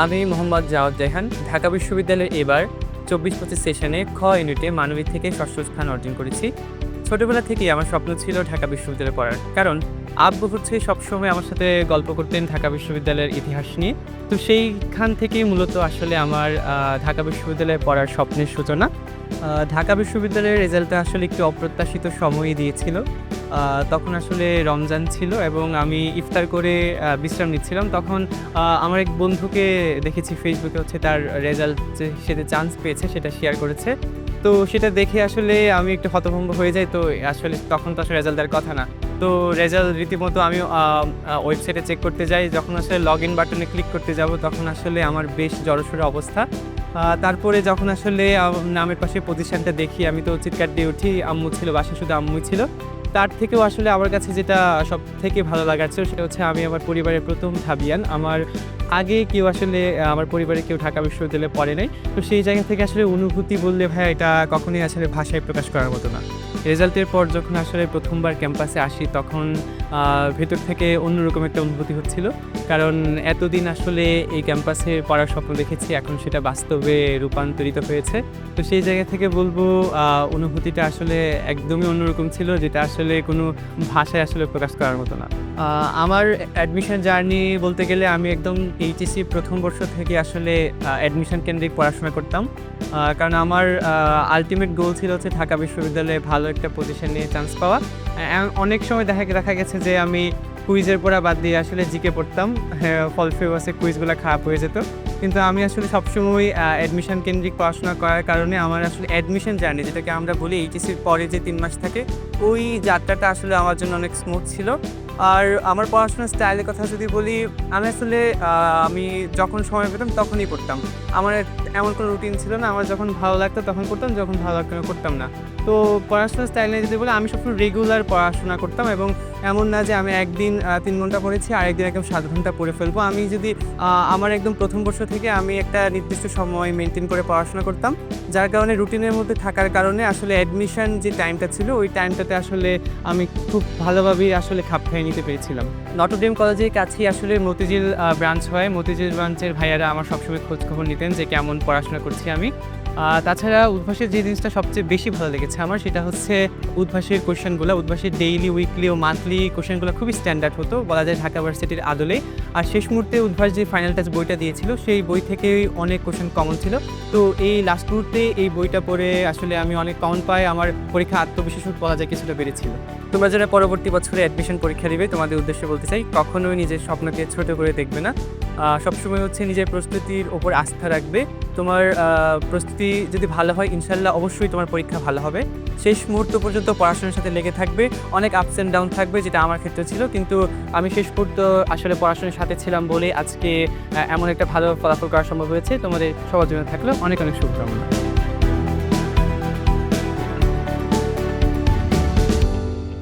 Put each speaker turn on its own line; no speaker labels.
আমি মোহাম্মদ জাওয়াদ জাহান ঢাকা বিশ্ববিদ্যালয়ের এবার চব্বিশ পঁচিশ সেশনে খ ইউনিটে মানবিক থেকে ষষ্ঠ স্থান অর্জন করেছি। ছোটবেলা থেকেই আমার স্বপ্ন ছিল ঢাকা বিশ্ববিদ্যালয়ে পড়ার, কারণ আব্বু হচ্ছে সবসময় আমার সাথে গল্প করতেন ঢাকা বিশ্ববিদ্যালয়ের ইতিহাস নিয়ে। তো সেইখান থেকেই মূলত আসলে আমার ঢাকা বিশ্ববিদ্যালয়ে পড়ার স্বপ্নের সূচনা। ঢাকা বিশ্ববিদ্যালয়ের রেজাল্টটা আসলে একটু অপ্রত্যাশিত সময়ই দিয়েছিল। তখন আসলে রমজান ছিল এবং আমি ইফতার করে বিশ্রাম নিচ্ছিলাম। তখন আমার এক বন্ধুকে দেখেছি ফেসবুকে হচ্ছে তার রেজাল্ট যে সেটা চান্স পেয়েছে সেটা শেয়ার করেছে। তো সেটা দেখে আসলে আমি একটু হতভম্ব হয়ে যাই। তো আসলে তখন তো আসলে রেজাল্ট দেওয়ার কথা না। তো রেজাল্ট রীতিমতো আমি ওয়েবসাইটে চেক করতে যাই। যখন আসলে লগ ইন বাটনে ক্লিক করতে যাব, তখন আসলে আমার বেশ জড়সড় অবস্থা। তারপরে যখন আসলে নামের পাশে পজিশনটা দেখি, আমি তো চিৎকার দিয়ে উঠি, আম্মু ছিল বাসা শুধু আম্মুই ছিল। তার থেকেও আসলে আমার কাছে যেটা সব থেকে ভালো লাগার ছিল সেটা হচ্ছে আমি আমার পরিবারের প্রথম থাবিয়ান আমার আগে কেউ আসলে আমার পরিবারে কেউ ঢাকা বিশ্ববিদ্যালয়ে পড়ে নাই। তো সেই জায়গা থেকে আসলে অনুভূতি বললে ভাই এটা কখনোই আসলে ভাষায় প্রকাশ করার মতো না। রেজাল্টের পর যখন আসলে প্রথমবার ক্যাম্পাসে আসি, তখন ভেতর থেকে অন্যরকম একটা অনুভূতি হচ্ছিল। কারণ এতদিন আসলে এই ক্যাম্পাসে পড়ার স্বপ্ন দেখেছি, এখন সেটা বাস্তবে রূপান্তরিত হয়েছে। তো সেই জায়গা থেকে বলব অনুভূতিটা আসলে একদমই অন্যরকম ছিল, যেটা আসলে কোনো ভাষায় আসলে প্রকাশ করার মতো না। আমার অ্যাডমিশন জার্নি বলতে গেলে আমি একদম এইচএসসি প্রথম বর্ষ থেকে আসলে অ্যাডমিশন কেন্দ্রিক পড়াশোনা করতাম। কারণ আমার আলটিমেট গোল ছিল হচ্ছে ঢাকা বিশ্ববিদ্যালয়ে ভালো একটা পজিশন নিয়ে চান্স পাওয়া। অনেক সময় দেখা দেখা গেছে যে আমি কুইজের পড়া বাদ দিয়ে আসলে জিকে পড়তাম। ফল ফেভাসে কুইজগুলো খারাপ হয়ে যেত। কিন্তু আমি আসলে সবসময় অ্যাডমিশন কেন্দ্রিক পড়াশোনা করার কারণে আমার আসলে অ্যাডমিশন জার্নি যেটাকে আমরা বলি এইচএসির পরে যে তিন মাস থাকে, ওই যাত্রাটা আসলে আমার জন্য অনেক স্মুথ ছিল। আর আমার পড়াশোনার স্টাইলের কথা যদি বলি, আমি আসলে আমি যখন সময় পেতাম তখনই পড়তাম। আমার এমন কোনো রুটিন ছিল না, আমার যখন ভালো লাগতো তখন করতাম যখন ভালো লাগতো করতাম না। তো পড়াশোনার স্টাইল নিয়ে যদি বলে, আমি সবসময় রেগুলার পড়াশোনা করতাম এবং এমন না যে আমি একদিন তিন ঘণ্টা পড়েছি আর একদিন একদম সাত ঘণ্টা পড়ে ফেলব। আমি যদি আমার একদম প্রথম বর্ষ থেকে আমি একটা নির্দিষ্ট সময় মেনটেন করে পড়াশোনা করতাম, যার কারণে রুটিনের মধ্যে থাকার কারণে আসলে অ্যাডমিশন যে টাইমটা ছিল, ওই টাইমটাতে আসলে আমি খুব ভালোভাবেই আসলে খাপ খাইয়ে নিতে পেরেছিলাম। নটরডেম কলেজের কাছেই আসলে মতিঝিল ব্রাঞ্চ হয়। মতিঝিল ব্রাঞ্চের ভাইয়ারা আমার সবসময় খোঁজ খবর নিতেন যে কেমন পড়াশোনা করছি আমি। তাছাড়া উদ্ভাসের যে জিনিসটা সবচেয়ে বেশি ভালো লেগেছে আমার, সেটা হচ্ছে উদ্ভাসের কোশ্চেনগুলো, উদ্ভাসের ডেইলি উইকলি ও মান্থলি কোশ্চেনগুলো খুবই স্ট্যান্ডার্ড হতো, বলা যায় ঢাকা ভার্সিটির আদলে। আর শেষ মুহূর্তে উদ্ভাস যে ফাইনাল টাচ বইটা দিয়েছিল, সেই বই থেকেই অনেক কোশ্চেন কমন ছিল। তো এই লাস্ট মুহূর্তে এই বইটা পড়ে আসলে আমি অনেক কমন পাই, আমার পরীক্ষা আত্মবিশ্বাস বলা যায় কিছুটা বেড়েছিল। তোমরা যারা পরবর্তী বছরে অ্যাডমিশন পরীক্ষা দিবে, তোমাদের উদ্দেশ্যে বলতে চাই, কখনোই নিজের স্বপ্নকে ছোট করে দেখবে না। সবসময় হচ্ছে নিজের প্রস্তুতির ওপর আস্থা রাখবে। তোমার প্রস্তুতি যদি ভালো হয়, ইনশাল্লাহ অবশ্যই তোমার পরীক্ষা ভালো হবে। শেষ মুহূর্ত পর্যন্ত পড়াশোনার সাথে লেগে থাকবে। অনেক আপস অ্যান্ড ডাউন থাকবে, যেটা আমার ক্ষেত্রে ছিল। কিন্তু আমি শেষ মুহূর্ত আসলে পড়াশোনার সাথে ছিলাম বলে আজকে এমন একটা ভালো ফলাফল করা সম্ভব হয়েছে। তোমাদের সবার জন্য থাকল অনেক অনেক শুভকামনা।